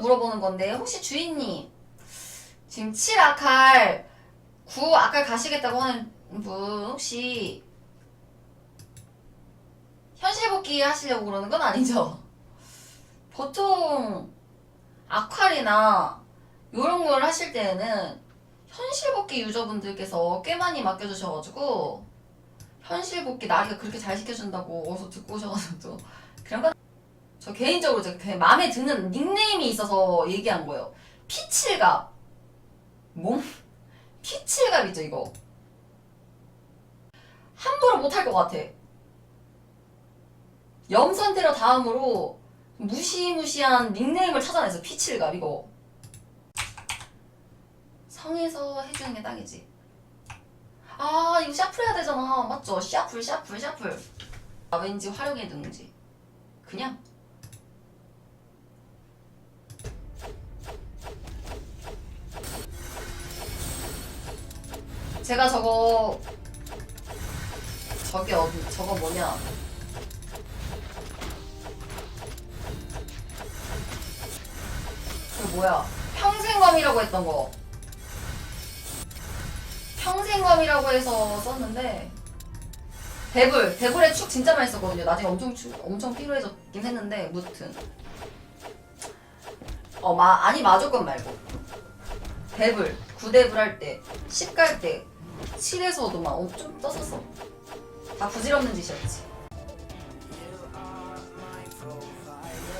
물어보는 건데 혹시 주인님 지금 7 아칼 9 아칼 가시겠다고 하는 분 혹시 현실 복귀 하시려고 그러는 건 아니죠? 보통 아칼이나 이런 걸 하실 때는 현실 복귀 유저분들께서 꽤 많이 맡겨주셔가지고 현실 복귀 나리가 그렇게 잘 시켜준다고 어디서 듣고 오셔가지고 또 그런 건 저 개인적으로 제가 그냥 마음에 드는 닉네임이 있어서 얘기한 거예요. 피칠갑. 몸? 피칠갑이죠, 이거. 함부로 못할 것 같아. 염산테러 다음으로 무시무시한 닉네임을 찾아내서 피칠갑, 이거. 성에서 해주는 게 딱이지. 아, 이거 샤플 해야 되잖아. 맞죠? 샤플, 샤플, 샤플. 아, 왠지 활용해 두는지. 그냥. 제가 저거 저게 어디 저거 뭐냐? 그 뭐야? 평생검이라고 했던 거. 평생검이라고 해서 썼는데 데블 데블의 축 진짜 많이 썼거든요. 나중에 엄청 축 엄청 필요해졌긴 했는데 무튼. 어마 아니 마조건 말고. 데블 9데블 할때 10갈 때 7에서도 막 엄청 떴었어. 다 부질없는 짓이었지.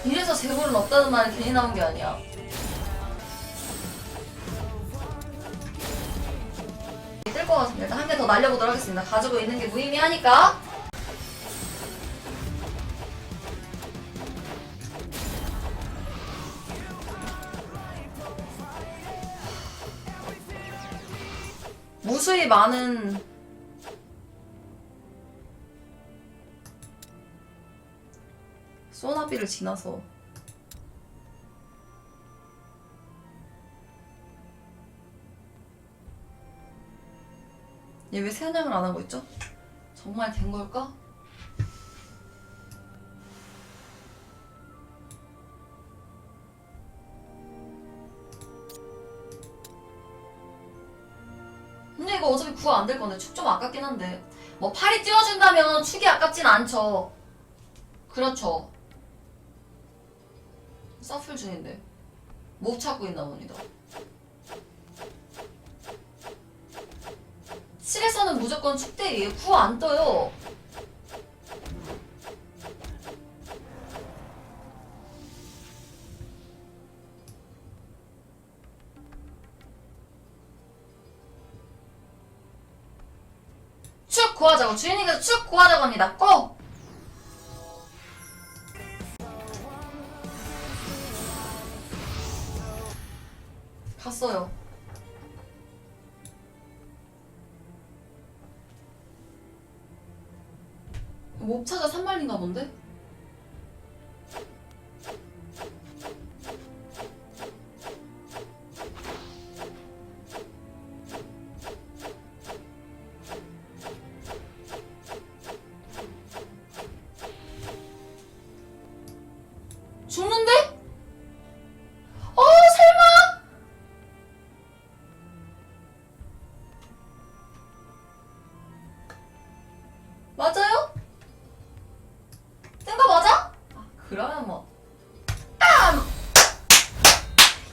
이래서 재물은 없다는 말이 괜히 나온 게 아니야. 뜰 것 같은데. 일단 한개 더 날려보도록 하겠습니다. 가지고 있는 게 무의미하니까 무수히 많은 소나비를 지나서 얘왜 세안장을 안 하고 있죠? 정말 된 걸까? 구가 안 될 건데 축 좀 아깝긴 한데. 뭐 팔이 띄워준다면 축이 아깝진 않죠. 그렇죠. 서플 중인데. 못 찾고 있나 봅니다. 7에서는 무조건 축대예요 구안 떠요 구하자고 주인님께서 축 구하자고 합니다 고! 갔어요 몹차가 산말인가 본데? 죽는데? 어 설마? 맞아요? 뜬거 맞아? 아, 그러면 뭐. 땀!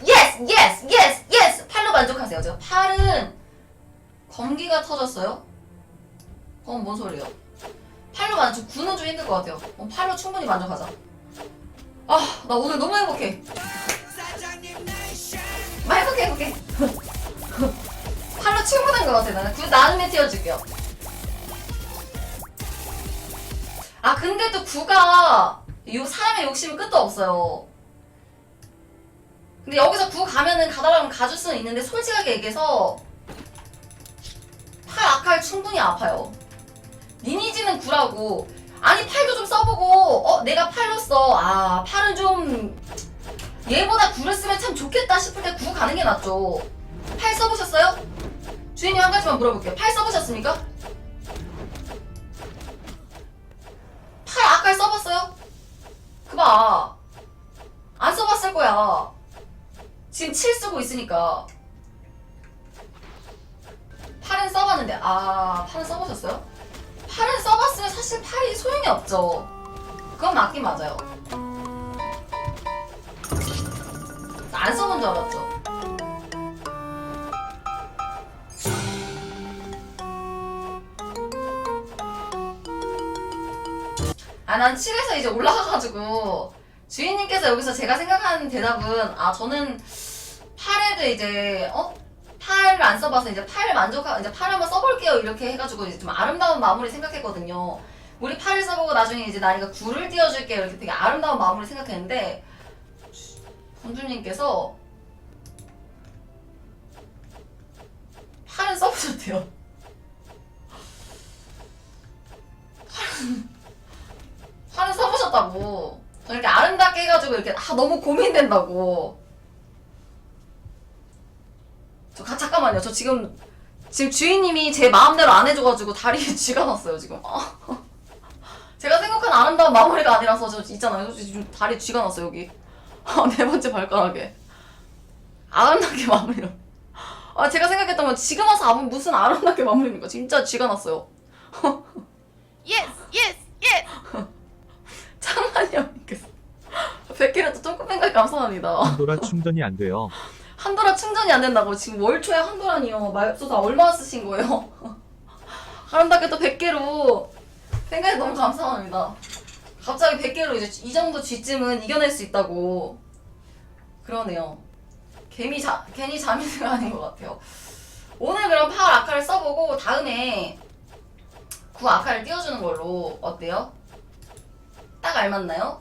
예스! 예스! 예스! 예스! 팔로 만족하세요. 제가 팔은 검기가 터졌어요. 그건 뭔 소리예요? 팔로 만족, 구는 좀 힘들 것 같아요. 어, 팔로 충분히 만족하자. 아, 나 오늘 너무 행복해. 막 행복해, 행복해. 팔로 충분한 것 같아. 나는 구 나중에 띄워줄게요. 아 근데 또 구가 요 사람의 욕심이 끝도 없어요. 근데 여기서 구 가면은 가달라면 가줄 수는 있는데 솔직하게 얘기해서 팔 아칼 충분히 아파요. 리니지는 구라고 아니 팔도 좀 써보고 어 내가 팔로 써아 팔은 좀 얘보다 구를 쓰면 참 좋겠다 싶을 때 구 가는 게 낫죠. 팔 써보셨어요? 주인님 한 가지만 물어볼게요. 팔 써보셨습니까? 팔 아칼 써봤어요? 그봐 안 써봤을 거야 지금 7 쓰고 있으니까 8은 써봤는데 아 8은 써보셨어요? 8은 써봤으면 사실 8이 소용이 없죠. 그건 맞긴 맞아요. 안 써본 줄 알았죠. 아, 난 7에서 이제 올라가가지고, 주인님께서 여기서 제가 생각하는 대답은, 아, 저는 8에도 이제, 어? 8을 안 써봐서 이제 8을 만족하, 이제 8 한번 써볼게요. 이렇게 해가지고 이제 좀 아름다운 마무리 생각했거든요. 우리 8을 써보고 나중에 이제 나리가 9를 띄워줄게요. 이렇게 되게 아름다운 마무리 생각했는데, 군주님께서 8은 써보셨대요. 화는 써보셨다고. 저 이렇게 아름답게 해가지고 이렇게 아 너무 고민된다고. 저 가, 잠깐만요. 저 지금 지금 주인님이 제 마음대로 안 해줘가지고 다리에 쥐가 났어요 지금. 아. 제가 생각한 아름다운 마무리가 아니라서 저 있잖아요. 저 지금 다리에 쥐가 났어요 여기. 아, 네 번째 발가락에. 아름답게 마무리로. 아 제가 생각했던 건 지금 와서 아무 무슨 아름답게 마무리입니까? 진짜 쥐가 났어요. Yes, yes, yes. 창만이 형님께서 100개를 또 조금생각 감사합니다. 돌아 충전이 안 돼요. 한 도라 충전이 안 된다고 지금 월 초에 한 도라니요. 맙소사 얼마 쓰신 거예요? 아름답게 또 100개로 생각해 너무 감사합니다. 갑자기 100개로 이제 이 정도 쥐쯤은 이겨낼 수 있다고. 그러네요. 괜히 자, 괜히 자민이가 아닌 것 같아요. 오늘 그럼 파울 아카를 써보고 다음에 구 아카를 띄워주는 걸로 어때요? 딱 알맞나요?